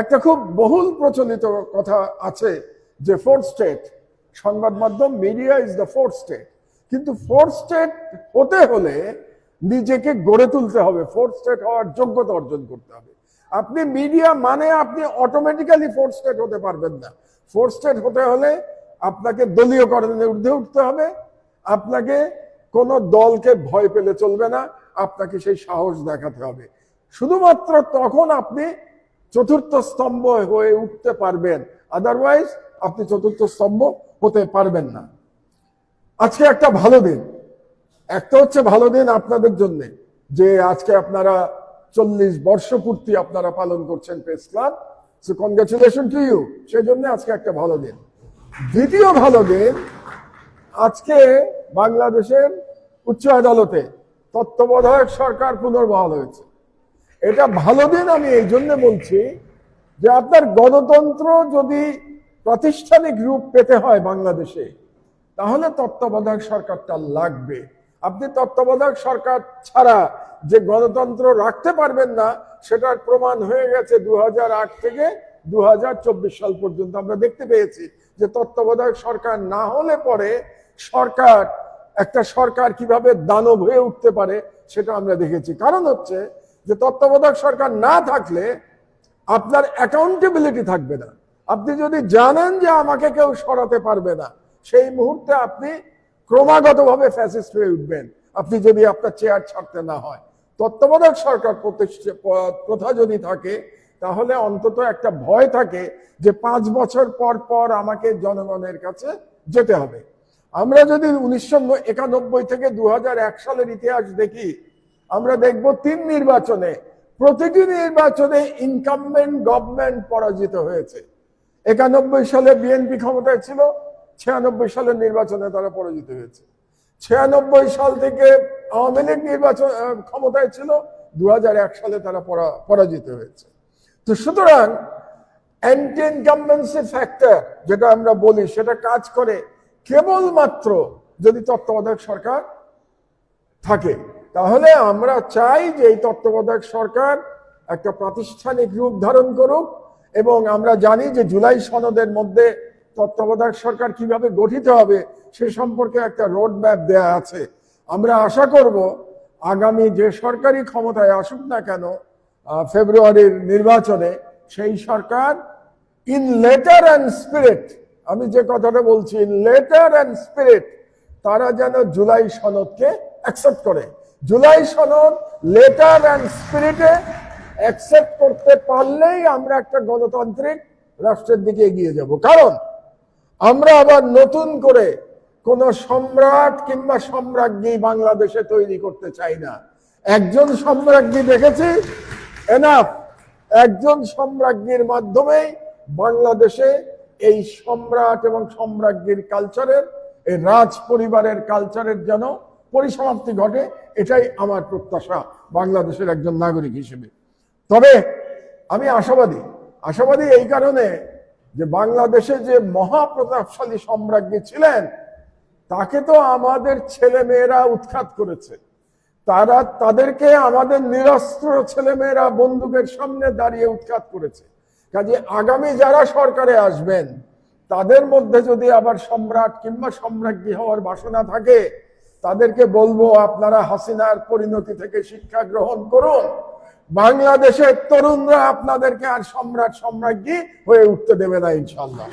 একটা খুব বহুল প্রচলিত কথা আছে যে ফোর্থ স্টেট সংবাদ মাধ্যম media is the fourth state কিন্তু ফোর্থ স্টেট হতে হলে নিজেকে গড়ে তুলতে হবে। ফোর্থ স্টেট হওয়ার যোগ্যতা অর্জন করতে হবে। আপনি মিডিয়া মানে আপনি অটোমেটিক্যালি ফোর্থ স্টেট হতে পারবেন না। ফোর্থ স্টেট হতে হলে আপনাকে দলীয়করণের ঊর্ধ্বে উঠতে হবে। আপনাকে কোনো দলকে ভয় পেলে চলবে না। আপনাকে সেই সাহস দেখাতে হবে। শুধুমাত্র তখন আপনি চতুর্থ স্তম্ভ হয়ে উঠতে পারবেন। আদারওয়াইজ আপনি চতুর্থ স্তম্ভ হতে পারবেন না। আজকে একটা ভালো দিন। একটা হচ্ছে ভালো দিন আপনাদের জন্য, যে আজকে আপনারা চল্লিশ বর্ষপূর্তি আপনারা পালন করছেন press club so congratulation to you সেই জন্য আজকে একটা ভালো দিন। দ্বিতীয় ভালো দিন, আজকে বাংলাদেশের উচ্চ আদালতে তত্ত্বাবধায়ক সরকার পুনর্বহাল হয়েছে। এটা ভালো দিন আমি এই জন্য বলছি যে আপনার গণতন্ত্র যদি প্রাতিষ্ঠানিক রূপ পেতে হয় বাংলাদেশে, তাহলে তত্ত্বাবধায়ক সরকারটা লাগবে। আপনি তত্ত্বাবধায়ক সরকার ছাড়া যে গণতন্ত্র রাখতে পারবেন না, সেটার প্রমাণ হয়ে গেছে দু হাজার আট থেকে দু হাজার চব্বিশ সাল পর্যন্ত। আমরা দেখতে পেয়েছি যে তত্ত্বাবধায়ক সরকার না হলে পরে সরকার, একটা সরকার কীভাবে দানব হয়ে উঠতে পারে, সেটা আমরা দেখেছি। কারণ হচ্ছে যে তত্ত্বাবধায়ক সরকার না থাকলে আপনার অ্যাকাউন্টেবিলিটি থাকবে না। আপনি যদি জানেন যে আমাকে কেউ সরাতে পারবে না, সেই মুহূর্তে আপনি ক্রমাগতভাবে ফ্যাসিস্ট হয়ে উঠবেন। আপনি যদি আপনার চেয়ার ছাড়তে না হয়। তত্ত্বাবধায়ক সরকার প্রথা যদি থাকে, তাহলে অন্তত একটা ভয় থাকে যে পাঁচ বছর পর পর আমাকে জনগণের কাছে যেতে হবে। আমরা যদি উনিশশো একানব্বই থেকে দু হাজার এক সালের ইতিহাস দেখি আমরা দেখব তিন নির্বাচনে, প্রতিটি নির্বাচনে ইনকামমেন্ট গভর্নমেন্ট পরাজিত হয়েছে। একানব্বই সালে বিএনপি ক্ষমতায় ছিল, ছিয়ানব্বই সালের নির্বাচনে তারা পরাজিত হয়েছে। ছিয়ানব্বই সাল থেকে আওয়ামী লীগ নির্বাচন ক্ষমতায় ছিল দু হাজার এক সালে তারা পরা- পরাজিত হয়েছে। তো সুতরাং অ্যান্টি ইনকামবেন্সি ফ্যাক্টর যেটা আমরা বলি, সেটা কাজ করে কেবলমাত্র যদি তত্ত্বাবধায়ক সরকার থাকে। তাহলে আমরা চাই যে এই তত্ত্বাবধায়ক সরকার একটা প্রাতিষ্ঠানিক রূপ ধারণ করুক এবং আমরা জানি যে জুলাই সনদের মধ্যে তত্ত্বাবধায়ক সরকার কীভাবে গঠিত হবে সে সম্পর্কে একটা রোড ম্যাপ দেয়া আছে। আমরা আশা করব আগামী যে সরকারি ক্ষমতায় আসুক না কেন ফেব্রুয়ারির নির্বাচনে সেই সরকার ইন লেটার অ্যান্ড স্পিরিট আমি যে কথাটা বলছি ইন লেটার অ্যান্ড স্পিরিট তারা যেন জুলাই সনদকে অ্যাকসেপ্ট করে। জুলাই সনদ লেটার অ্যান্ড স্পিরিটে অ্যাকসেপ্ট করতে পারলেই আমরা একটা গণতান্ত্রিক রাষ্ট্রের দিকে এগিয়ে যাব। কারণ আমরা আবার নতুন করে কোন সম্রাট কিংবা সম্রাজ্ঞী বাংলাদেশে তৈরি করতে চাই না। একজন সম্রাজ্ঞী দেখেছি? এনাফ একজন সম্রাজ্ঞীর মাধ্যমেই বাংলাদেশে এই সম্রাট এবং সম্রাজ্ঞীর কালচারের এই রাজ পরিবারের কালচারের যেন পরিসমাপ্তি ঘটে এটাই আমার প্রত্যাশা বাংলাদেশের একজন নাগরিক হিসেবে। তবে আমি আশাবাদী আশাবাদী এই কারণে যে বাংলাদেশে যে মহাপ্রতাপশালী সম্রাজ্ঞী ছিলেন, তাকে তো আমাদের ছেলে মেয়েরা উৎখাত করেছে। তারা তাদেরকে আমাদের নিরস্ত্র ছেলেমেয়েরা বন্দুকের সামনে দাঁড়িয়ে উৎখাত করেছে। কাজে আগামী যারা সরকারে আসবেন, তাদের মধ্যে যদি আবার সম্রাট কিংবা সম্রাজ্ঞী হওয়ার বাসনা থাকে তাদেরকে বলব, আপনারা হাসিনার পরিণতি থেকে শিক্ষা গ্রহণ করুন। বাংলাদেশের তরুণরা আপনাদেরকে আর সম্রাট সম্রাজ্ঞী হয়ে উঠতে দেবে না ইনশাল্লাহ